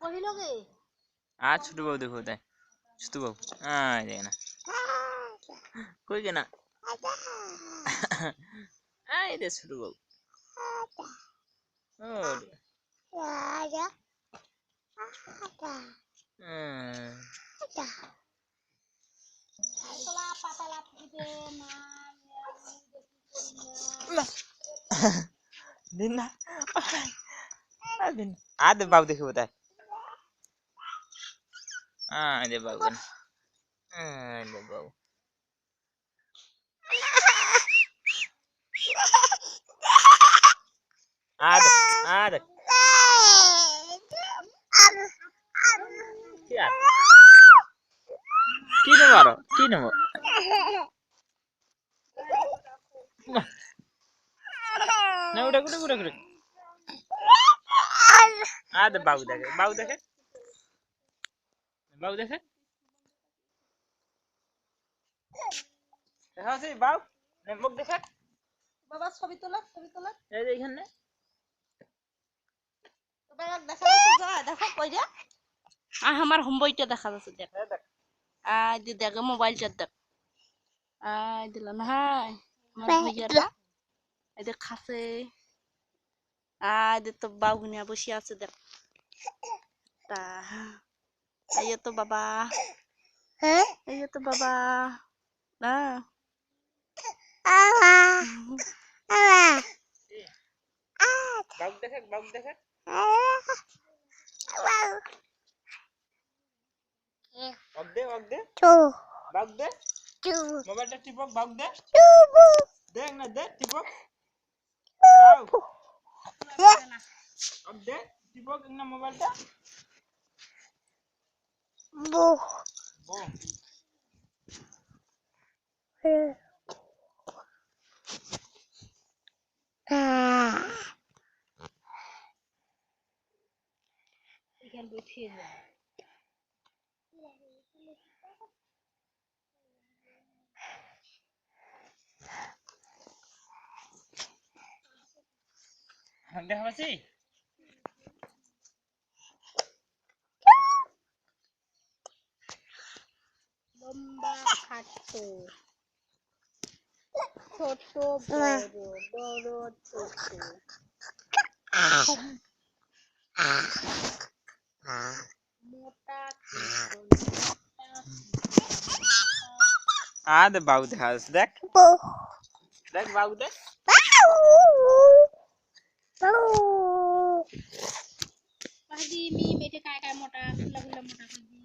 কহিল ছোট বাবু দেখো তাই ছোট বাবু আয় দেখ না কই গে না আয় দে ছোট বাবু ও রে। হুম। তলা পাতালা ফুটে না আমি দেখি করি না দিন না আর দিন আর বাবু বাবু বাবু আর আর কি নেব কি নেব না উঠে উঠে উঠে উঠে আর বাবু দেখে বাবু দেখে দেখা আছে বাবু নে মুখ দেখে বাবা ছবি তোলা ছবি তোলা। এই যে এইখানে বাবা দেখা যাচ্ছে যা দেখো কই রে? আর আমার হোম বইটা দেখা যাচ্ছে দেখ। এই দেখ। আই দি দেখ মোবাইলটা দেখ। আই দিল না হাই। আমার ভাইয়াটা। এই দেখ খাসে। আই দে তো বাবুনিয়া বসে আছে দেখ। তা Ayo tuh baba. Ayo tuh baba. Nah. Awa. Awa. bagus, Bau bagus, bau bagus, Wow. bagus, bagde. bagus, Bagde. bagus, Mobilnya bagus, bagde. bagus, Deng, bagus, deng, bagus, Bau. Ya. bagus, tibok, nah, bagus, mobilnya. Бог. Бог. We can do it Dah masih? খাটো ছোট বড় বড় ছোট মোটা চিকন, মোটা আর দে বাবু দেখা যাচ্ছে দেখ দেখ বাবু দেখ भाजी मी मेथे काय काय मोठा फुला फुला मोठा भाजी